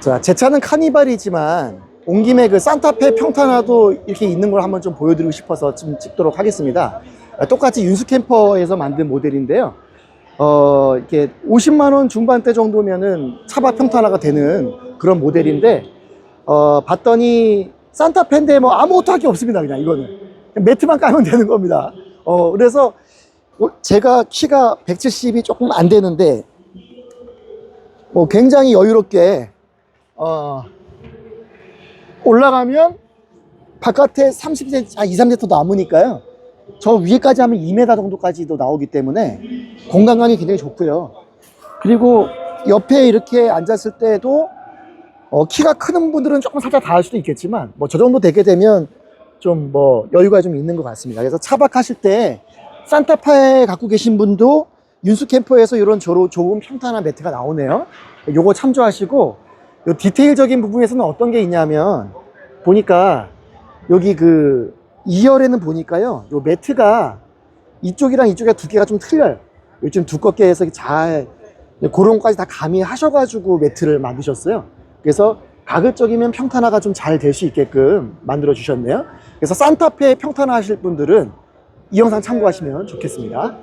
자, 제 차는 카니발이지만 온 김에 그 산타페 평탄화도 이렇게 있는 걸 한번 좀 보여드리고 싶어서 좀 찍도록 하겠습니다. 아, 똑같이 윤수 캠퍼에서 만든 모델인데요. 어, 이렇게 50만 원 중반대 정도면은 차박 평탄화가 되는 그런 모델인데 어, 봤더니 산타페인데 뭐 아무것도 할 게 없습니다. 그냥 이거는 그냥 매트만 깔면 되는 겁니다. 어, 그래서 어, 제가 키가 170이 조금 안 되는데 뭐 굉장히 여유롭게 어, 올라가면 바깥에 30cm, 아, 2, 3m 남으니까요. 저 위에까지 하면 2m 정도까지도 나오기 때문에 공간감이 굉장히 좋고요. 그리고 옆에 이렇게 앉았을 때도 어, 키가 큰 분들은 조금 살짝 닿을 수도 있겠지만 뭐 저 정도 되게 되면 좀 뭐 여유가 좀 있는 것 같습니다. 그래서 차박하실 때 산타파에 갖고 계신 분도 윤수 캠퍼에서 이런 조로, 좋은 평탄한 매트가 나오네요. 요거 참조하시고 요 디테일적인 부분에서는 어떤 게 있냐면 보니까 여기 그 2열에는 보니까요. 요 매트가 이쪽이랑 이쪽에 두 개가 좀 틀려요. 요즘 두껍게 해서 잘 그런 것까지 다 가미하셔가지고 매트를 만드셨어요. 그래서 가급적이면 평탄화가 좀 잘 될 수 있게끔 만들어 주셨네요. 그래서 산타페 평탄화 하실 분들은 이 영상 참고하시면 좋겠습니다.